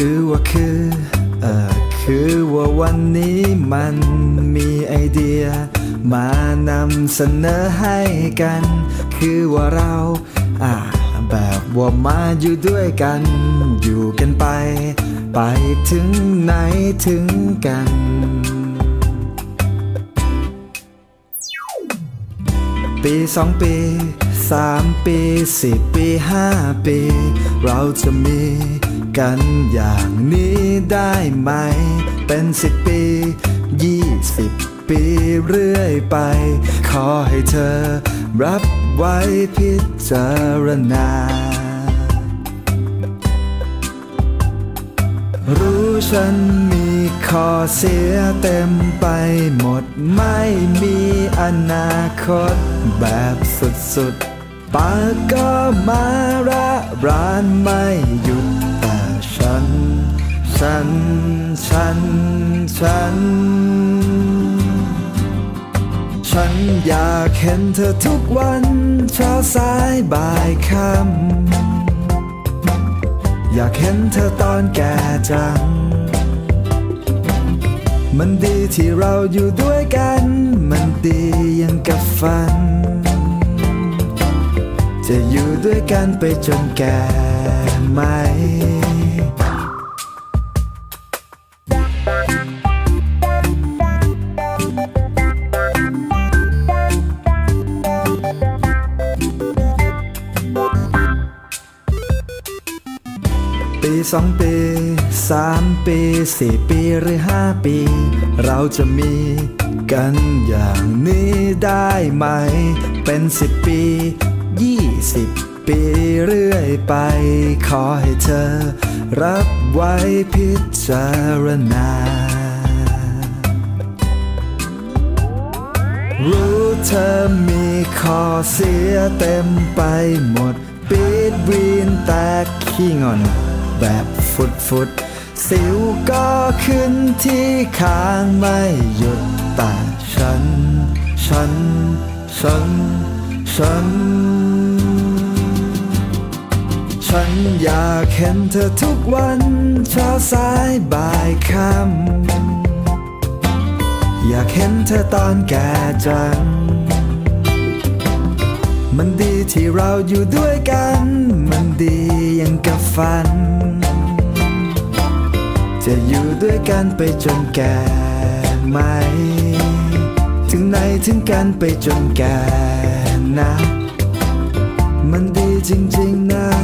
คือว่าคือเออคือว่าวันนี้มันมีไอเดีย มานำเสนอให้กัน คือว่าเราอ่าแบบว่ามาอยู่ด้วยกัน อยู่กันไป ไปถึงไหนถึงกันปีสองปี สามปีสี่ปีห้าปี เราจะมีกันอย่างนี้ได้ไหม เป็นสิบปียี่สิบปีเรื่อยไป ขอให้เธอรับไว้พิจารณา รู้ฉันมีข้อเสียเต็มไปหมดไม่มีอนาคตแบบสุดๆ ปากก็มาระรานไม่หยุดแต่ฉัน ฉัน ฉัน ฉัน ฉันอยากเห็นเธอทุกวันเช้าสายบ่ายค่ำอยากเห็นเธอตอนแก่จัง มันดีที่เราอยู่ด้วยกัน มันดียังกับฝัน จะอยู่ด้วยกันไปจนแก่ไหมปีสองปีสามปีสี่ปีหรือห้าปี เราจะมีกันอย่างนี้ได้ไหม เป็นสิบปี สิบปีเรื่อยไป ขอให้เธอ รับไว้พิจารณา รู้เธอมีข้อเสียเต็มไปหมดปิดวีนแตกขี้งอน แบบฟุดฟุดสิวก็ขึ้นที่คางไม่หยุดแต่ฉัน ฉัน ฉัน ฉัน ฉันอยากเห็นเธอทุกวันเช้าสายบ่ายค่ำอยากเห็นเธอตอนแก่จัง มันดีที่เราอยู่ด้วยกัน มันดียังกับฝัน จะอยู่ด้วยกันไปจนแก่ไหม ถึงไหนถึงกันไปจนแก่นะ มันดีจริงๆนะ